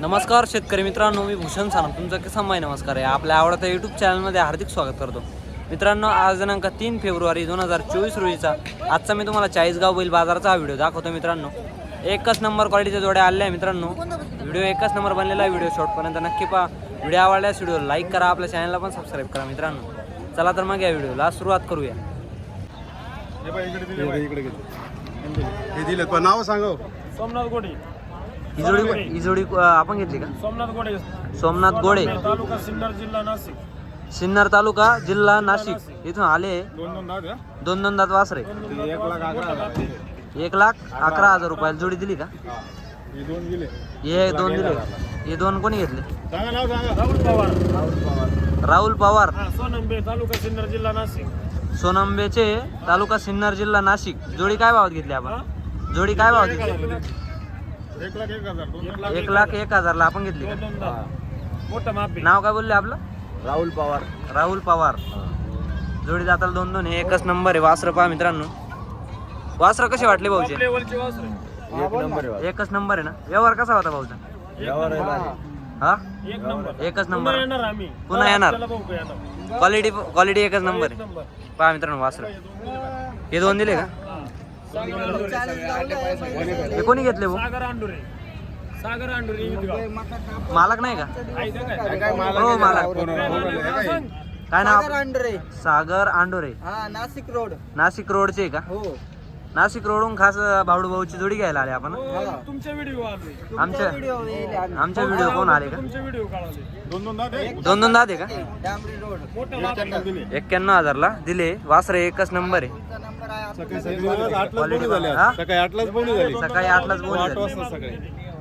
नमस्कार शेतकरी मित्रांनो मी भूषण सानप. तुमचं किसान माय नमस्कार आहे? आपल्या आवडत्या यूट्यूब चॅनलमध्ये हार्दिक स्वागत करतो. मित्रांनो आज दिनांक तीन फेब्रुवारी दोन हजार चोवीस रोजीचा आजचा मी तुम्हाला चाळीसगाव बैल बाजाराचा हा व्हिडिओ दाखवतो मित्रांनो. एकच नंबर क्वालिटीच्या जोड्या आल्या आहे मित्रांनो. व्हिडिओ एकच नंबर बनलेला आहे व्हिडिओ शॉर्टपर्यंत नक्की पहा. व्हिडिओ आवडल्यास व्हिडिओ लाईक करा आपल्या चॅनलला पण सबस्क्राईब करा मित्रांनो. चला तर मग या व्हिडिओला सुरुवात करूया. हे दिले. हे नाव सांगा. सोमनाथ गोडे. ही जोडी ही जोडी अं, आपण घेतली का? सोमनाथ गोडे. सोमनाथ गोडे. तालुका सिन्नर जिल्हा नाशिक. सिन्नर तालुका जिल्हा नाशिक. इथून आले. दोन दोन दात वासरे. एक लाख अकरा हजार. एक लाख अकरा हजार रुपयाला जोडी दिली का? हा. हे दोन दिले. हे दोन दिले. हे दोन कोणी घेतले? सांगा नाव सांगा. राहुल पवार. राहुल पवार. हा सोनंबे तालुका सिन्नर जिल्हा नाशिक. सोनंबेचे तालुका सिन्नर जिल्हा नाशिक. जोडी काय भावात घेतली आपण? जोडी काय भावात घेतली? एक लाख एक हजार दोन लाख एक लाख एक हजारला आपण घेतली का? दोन दोनदा मोठं मापे नाव काय बोलले आपलं? राहुल पवार. राहुल पवार. जोडी जाताला दोन दोन आहे एकच नंबर आहे वासरं पहा मित्रांनो. वासरं कसे वाटले भाऊचे लेवलचे वासरे. एक नंबर एकच नंबर आहे ना? व्यवहार कसा होता भाऊचा हा. एक नंबर. एकच पुन्हा नंबर. येणार आम्ही. पुन्हा येणार. त्याला बघू येणार क्वालिटी क्वालिटी एकच नंबर एक आहे नंबर. पहा मित्रांनो वासरं. हे दोन दिले का? हे कोणी घेतले भाऊ? सागर अंडुरे सागर अंडुरे. मालक नाही का? हो मालक. काय नाव? सागर अंडरे सागर आंडोरे. हा नाशिक रोड. नाशिक रोडचे का? हो. नाशिक रोडहून खास बावडू भाऊची जोडी घ्यायला आले आपण. हो, तुमचे व्हिडिओ आले आमच्या आमच्या व्हिडिओ कोण आले का? तुमचे व्हिडिओ काढाले. दोन दोन दादे का? एक्क्याण्णव दिले. एक्क्याण्णव हजारला दिले. वासरे एकच नंबर आहे. सकाळी आठलाच झाली. हा? सकाळी झाली. बोल सकाळी.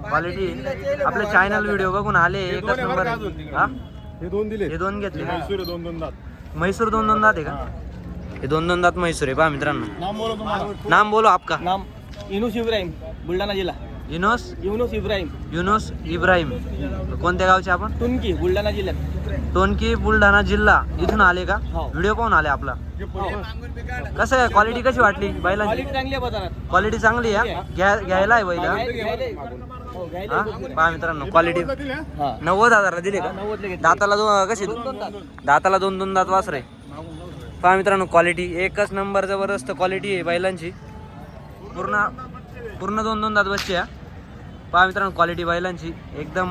क्वालिटी आपले चॅनल व्हिडिओ बघून आले एकच नंबर? हा? हे दोन दिले हे दोन घेतले. का म्हैसूर दोन दोन दात. म्हैसूर दोन दोन दात आहे का? हे. दोन दोन दात म्हैसूर आहे पहा मित्रांनो. नाम बोला आपका. नाम युनुस इब्राहिम बुलढाणा जिल्हा. युनोस? युनुस इब्राहिम. युनुस इब्राहिम. कोणत्या गावचे आपण? तुनकी बुलढाणा जिल्ह्यात. टोनकी बुलढाणा जिल्हा. इथून आले का? हो. व्हिडिओ पाहून आले आपला. हे. कसं आहे? क्वालिटी कशी वाटली बैलांची? क्वालिटी चांगली आहे आहे हा? घ्यायला आहे बैल हा? पहा मित्रांनो क्वालिटी नव्वद हजारला दिले का. दाताला दोन कशी? दाताला दोन दोन दात वासरे. पहा मित्रांनो क्वालिटी एकच नंबर जबरदस्त क्वालिटी आहे बैलांची. पूर्ण पूर्ण दोन दोन दात बसचे हा? पहा मित्रांनो क्वालिटी बैलांची. एकदम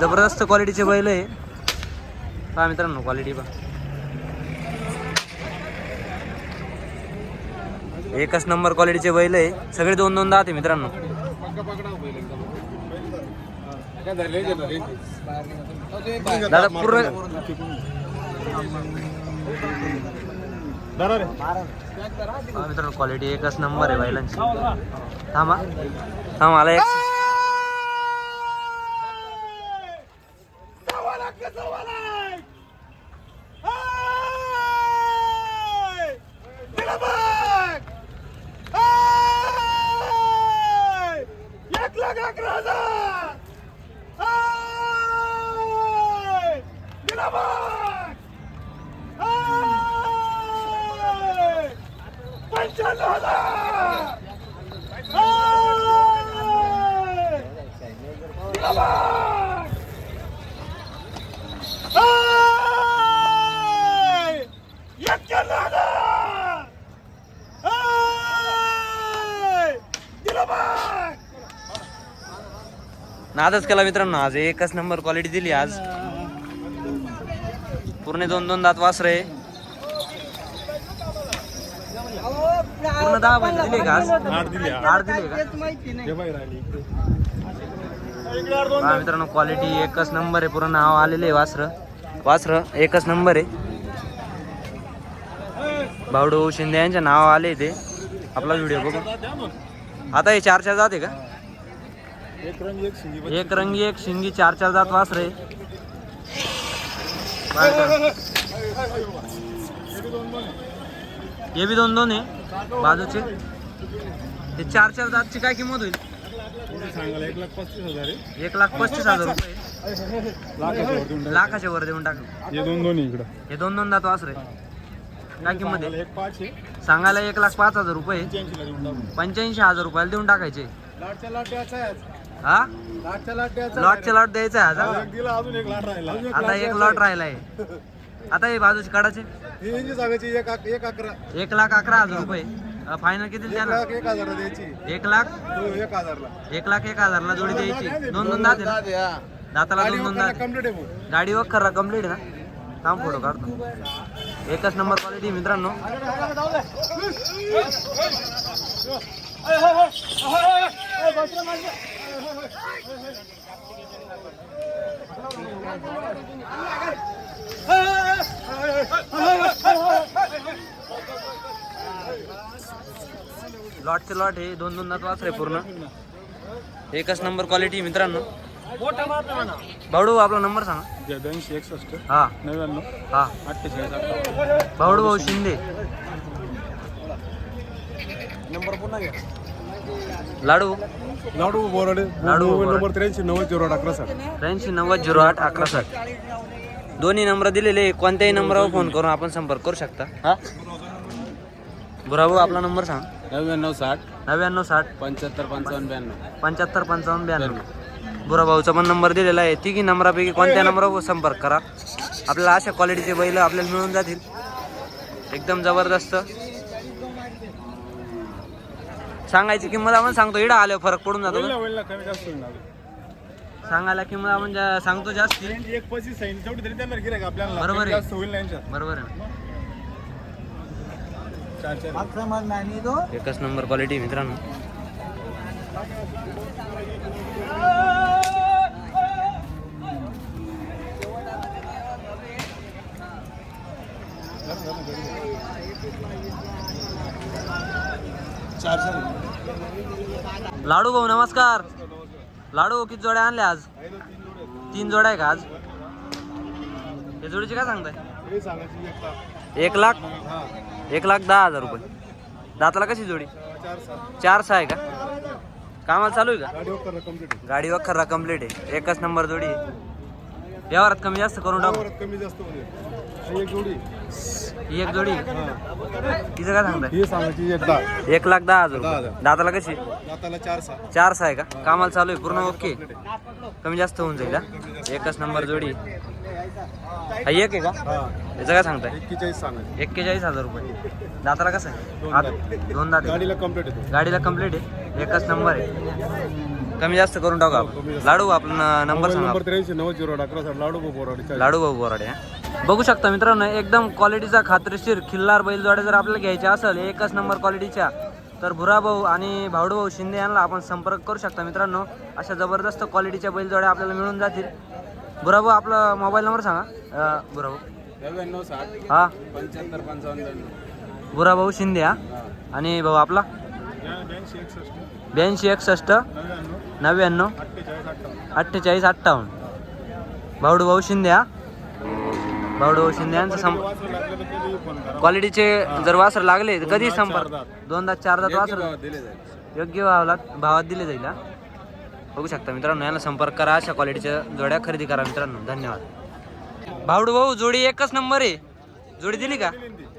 जबरदस्त क्वालिटीचे बैल आहे. पहा मित्रांनो क्वालिटी पहा. एकच नंबर क्वालिटीचे बैल आहे. सगळे दोन दोन दात आहे मित्रांनो. दादा पूर्ण मित्रांनो क्वालिटी एकच नंबर आहे बैलांची. थांबा. थांबा मला एक नादच केला मित्रांनो आज एकच नंबर क्वालिटी दिली आज. पूर्ण दोन दोन दात वासरे. पूर्ण दहा बैल दिले का आज? आठ दिले, का? हे मित्रांनो क्वालिटी एकच नंबर आहे. पूर्ण नाव आलेले आहे वासर. वासर एकच नंबर आहे. बावडू शिंदे यांच्या नाव आले ते. आपला व्हिडिओ बघू. आता हे चार चार जात का? एक रंग एक शिंगी एक रंगी एक शिंगी चार चार जात वासर. हे बी दोन दोन आहे. बाजूचे. हे चार चार जातची काय किंमत होईल? एक लाख पस्तीस हजार आहे. एक लाख पस्तीस हजार रुपये. लाखाच्या वर देऊन टाका. हे दोन दोन इकडं. हे दोन दोन दात वासरे काय किंमत आहे? सांगायला एक लाख पाच हजार रुपये पंच्याऐंशी हजार रुपयाला देऊन टाकायचे. हा लाटच्या लाट द्यायचा लॉटचे लॉट द्यायचा आहे हा, आता एक दिला अजून एक लाट राहिला आता एक लॉट राहिलाय आता हे बाजूची काढायचे ही सांगायची एक अक- एक अकरा एक लाख अकरा हजार रुपये फायनल किती एक द्यायला लाख एक हजार द्यायची एक लाख हो, एक हजारला एक लाख एक हजारला जोडी द्यायची दोन दोन दात आहे ना? दाताला दोन दोन दात कंप्लीट आहे भाऊ. गाडी वखर कंप्लीट आहे ना थांब फोटो काढतो एकच नंबर क्वालिटी मित्रांनो लॉटचे लॉट हे दोन दोन दात वासरे पूर्ण. एकच नंबर क्वालिटी मित्रांनो. भाऊ आपला नंबर सांगा. ब्याऐंशी एकसष्ट हा. नव्याण्णव हा. अठ्ठेचाळीस अठ्ठावन्न. भाऊ भाऊ शिंदे. नंबर पुन्हा घ्या. लाडू? लाडू बोराडे. लाडू मोबाईल. नंबर त्र्याऐंशी नव्वद झिरो अकरा साठ त्र्याऐंशी नव्वद झिरो आठ अकरा साठ दोन्ही नंबर दिलेले. कोणत्याही नंबरवर फोन करून आपण संपर्क करू शकता. हा? भाऊ आपला नंबर सांग. नव्याण्णव साठ. नव्याण्णव साठ. पंच्याहत्तर पंचावन्न ब्याण्णव. पंच्याहत्तर पंचावन्न ब्याण्णव. भाऊचा पण नंबर दिलेला आहे. तिघी नंबरापैकी कोणत्या नंबरवर संपर्क करा. आपल्याला अशा क्वालिटीचे बैल आपल्याला मिळून जातील. एकदम जबरदस्त. सांगायची किंमत आपण सांगतो. इडा आल्यावर फरक पडून जातो ना. होईल ना कमी जास्त होईल ना सांगायला किंमत आपण जा- सांगतो जास्त. त्यांची एक पस्तीस आहे तेवढी तरी त्यांना गिरायक आपल्याला बरोबर कमी आहे. जास्त होईल ना यांच्यात. बरोबर आहे. ना चार. चार एकच नंबर क्वालिटी मित्रांनो. चार चार. लाडू भाऊ नमस्कार. लाडू किती जोड्या आणल्या आज? तीन जोड्या आहे का आज? हे जोडीचे काय सांगताय? एक लाख. एक लाख? दहा हजार रुपये. दाताला कशी जोडी? चार सहा. आहे का? कामाला चालू आहे का? गाडी वखरा कंप्लीट आहे एकच नंबर जोडी. आहे. व्यवहारात कमी जास्त करून टाकू. कमी जास्त एक जोडी. ही एक जोडी. आहे. तिचं काय सांगताय? ही सांगायची एक दहा एक लाख दहा हजार दहा रुपये. हजार. दाताला कशी? दाताला चार सहा. चार सहा आहे का? कामाला चालू आहे पूर्ण ओके. कमी जास्त होऊन जाईल हा? एकच नंबर जोडी. हा एक आहे का? हा. याचं काय सांगताय? एक्केचाळीस सांगायची. एक्केचाळीस हजार रुपये. दाताला कसं आहे? दोन आत- दात. दोन दात आहे. गाडीला कंप्लीट येतो गाडीला कंप्लीट आहे. एकच नंबर आहे. कमी जास्त करून टाकू आपण. लाडू आपला नंबर मोबाईल सांगा. नंबर त्र्याऐंशी नव्वद झिरो अकरा साठ लाडू बोराडी लाडू भाऊ बोराडे हा. बघू शकता मित्रांनो एकदम क्वालिटीचा खात्रीशीर खिल्लार बैलजोड्या जर आपल्याला घ्यायच्या असेल एकच नंबर क्वालिटीच्या तर भुरा भाऊ आणि भावडू भाऊ शिंदे यांना आपण संपर्क करू शकता मित्रांनो. अशा जबरदस्त क्वालिटीच्या बैलजोड्या आपल्याला मिळून जातील. भुरा भाऊ आपला मोबाईल नंबर सांगा. भुरा भाऊ. हा. पंच्याहत्तर पंचावन्न. भुरा भाऊ शिंदे हा. आणि भाऊ आपला? ब्याऐंशी एकसष्ट. नव्याण्णव. अठ्ठेचाळीस अठ्ठावन्न. भावडू भाऊ शिंदे हा. भावडू भाऊ शिंदे यांचा संप क्वालिटीचे जर वासर लागले तर कधी संपर्क. दोनदा चार दात वासर योग्य भावाला भावात दिले जाईल हा? बघू शकता मित्रांनो यांना संपर्क करा अशा क्वालिटीच्या जोड्या खरेदी करा मित्रांनो. धन्यवाद. भावडू भाऊ जोडी एकच नंबर आहे. जोडी दिली का?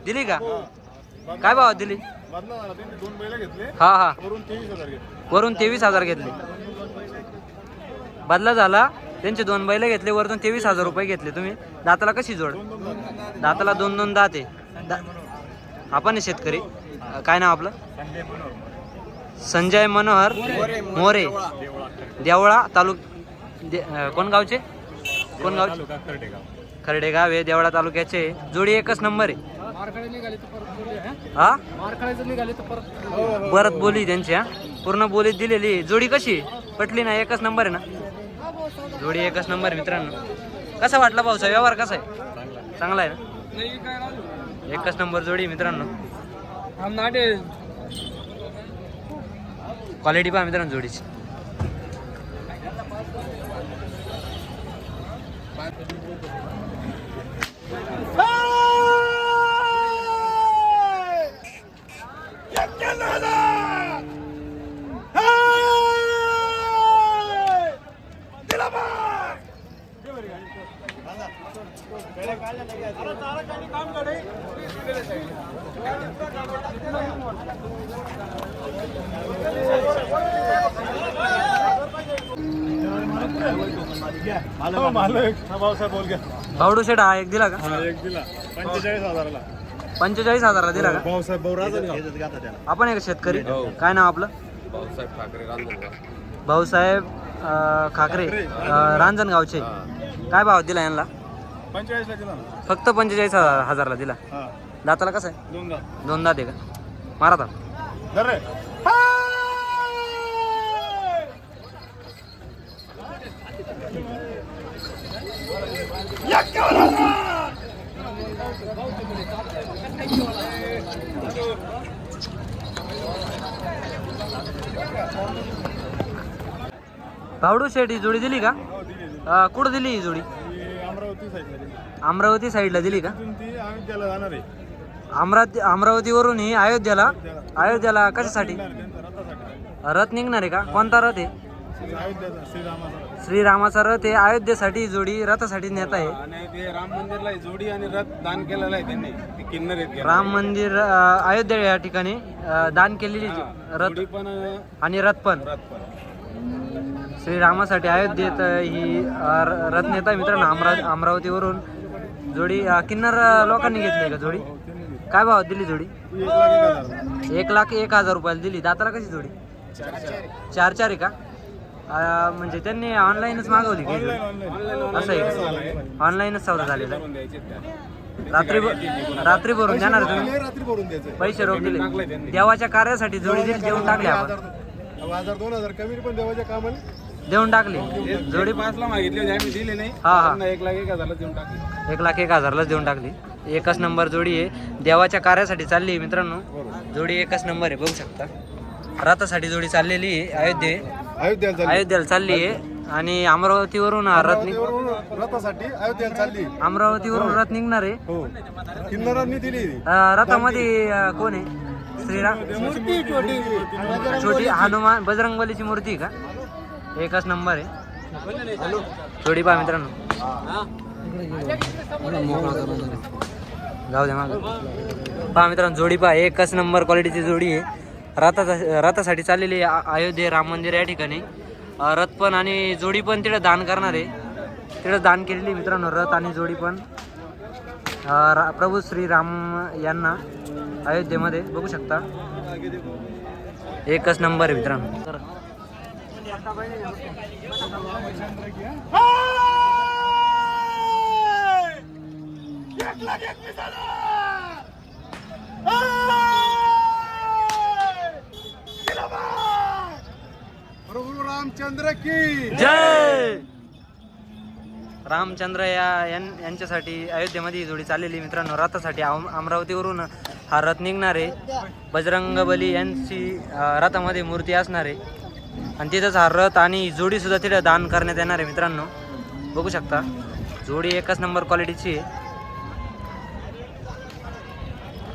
दिली का? काय भावात दिली? दोन बैल घेतले. हा हा. वरून तेवीस हजार घेतले. वरून तेवीस हजार घेतले. बदला झाला. त्यांचे दोन बैल घेतले वरतून तेवीस हजार रुपये घेतले. तुम्ही दाताला कशी जोड? दाताला दोन दोन दात आहे. दा- आपण आहे शेतकरी. काय नाव आपलं? संजय मनोहर मोरे. देवळा तालुक दे- कोण गावचे? कोण गावचे? खर्डे गाव आहे देवळा तालुक्याचे जोडी एकच नंबर आहे. हा? परत बोली त्यांची हा? पूर्ण बोलीत दिलेली जोडी कशी पटली ना एकच नंबर आहे ना? जोडी एकच नंबर मित्रांनो. कसा वाटला पावसा व्यवहार कसा आहे? चांगला आहे. ना? एकच नंबर जोडी मित्रांनो. क्वालिटी पहा मित्रांनो जोडीची. मालक हा भाऊसाहेब बोल घ्या भावडू शेट हा एक दिला का हा एक दिला पंचेचाळीस हजाराला पंचेचाळीस हजारला दिला का भाऊसाहेब भाऊ आपण एक शेतकरी काय नाव आपलं भाऊसाहेब ठाकरे रांजणगाव भाऊसाहेब अं, खाकरे अं, रांजणगावचे काय भाव दिला यांना पंचेचाळीसला दिला ना फक्त पंचेचाळीस हजार- हजारला दिला हा दाताला कसं आहे दोन दा दोन दात आहे का मारा आता धर रे भावडू शेट ही जोडी दिली का? हो दिली दिली. अं, कुठं दिली ही जोडी? ही अमरावती साईडला दिली. अमरावती साईडला दिली का? तिथून ती अयोध्याला जाणार आहे. अमरावती अमरावतीवरून ही अयोध्येला अयोध्येला. कशासाठी? त्यांचा रथासाठी. रथ निघणार आहे का? कोणता रथ आहे? श्री अयोध्याचा श्रीरामाचा श्रीरामाचा रथ आहे. अयोध्येसाठी ही जोडी रथासाठी नेत आहे. आणि ते राम मंदिरला जोडी आणि रथ दान केलेला आहे त्यांनी. ते किन्नर आहेत राम मंदिर अं, अयोध्या या ठिकाणी अं, दान केलेली जो- रथ जोडी पण आणि रथ पण. रथ पण. श्रीरामासाठी अयोध्येत ही अं, र- आहे मित्रांनो अमरा अमरावतीवरून जोडी किन्नर लोकांनी घेतली का जोडी? काय भावात दिली जोडी? एक लाख एक हजार रुपयाला दिली. दाताला कशी जोडी? चार चार आहे का? म्हणजे त्यांनी ऑनलाईनच मागवली की? असं आहे ऑनलाईनच सौदा झालेला रात्री रात्री भरून देणार तुम्ही? पैसे रोख दिले. देवाच्या कार्यासाठी जोडी दिली देऊन टाकली आपण. हजार दोन हजार कमी पण देवाच्या कामाला देऊन टाकली. जोडी पाचला मागितले होते आम्ही दिले नाही. हा, हा. त्यांना एक लाख एक हजारला देऊन टाकले. एक लाख एक हजारलाच देऊन टाकली. एकच नंबर जोडी आहे. देवाच्या कार्यासाठी चालली आहे मित्रांनो. जोडी एकच नंबर आहे बघू शकता. रथासाठी जोडी चाललेली आहे अयोध्ये अयोध्याला अयोध्येला चालली आहे. आणि अमरावतीवरून हा रथ निघ रथासाठी अयोध्याला चालली. अमरावतीवरून रथ निघणार आहे. हो. किन्नरांनी दिली. अं, रथामध्ये अं, कोण आहे? श्रीराम छोटी हनुमान बजरंगबलीची मूर्ती आहे का? एकच नंबर आहे. जोडी पहा मित्रांनो. जाऊ दे माग. पहा मित्रांनो जोडी पहा. एकच नंबर क्वालिटीची जोडी आहे. रथा रथासाठी चाललेली आहे अयोध्ये राम मंदिर या ठिकाणी. रथ पण आणि जोडी पण तिथं दान करणार आहे. तिथं दान केलेली आहे मित्रांनो रथ आणि जोडी पण. रा- प्रभू श्रीराम यांना अयोध्येमध्ये बघू शकता. एकच नंबर आहे मित्रांनो. प्रभू रामचंद्र की जय! रामचंद्र या यां- यांच्यासाठी अयोध्येमध्ये ही जोडी चाललेली मित्रांनो रथासाठी अम- अमरावतीवरून हा रथ निघणार. आहे बजरंग बली यांची रथामध्ये मूर्ती असणार. आहे आणि तिथंच हा रथ आणि जोडी सुद्धा तिथं दान करण्यात येणार आहे मित्रांनो. बघू शकता. जोडी एकच नंबर क्वालिटीची आहे.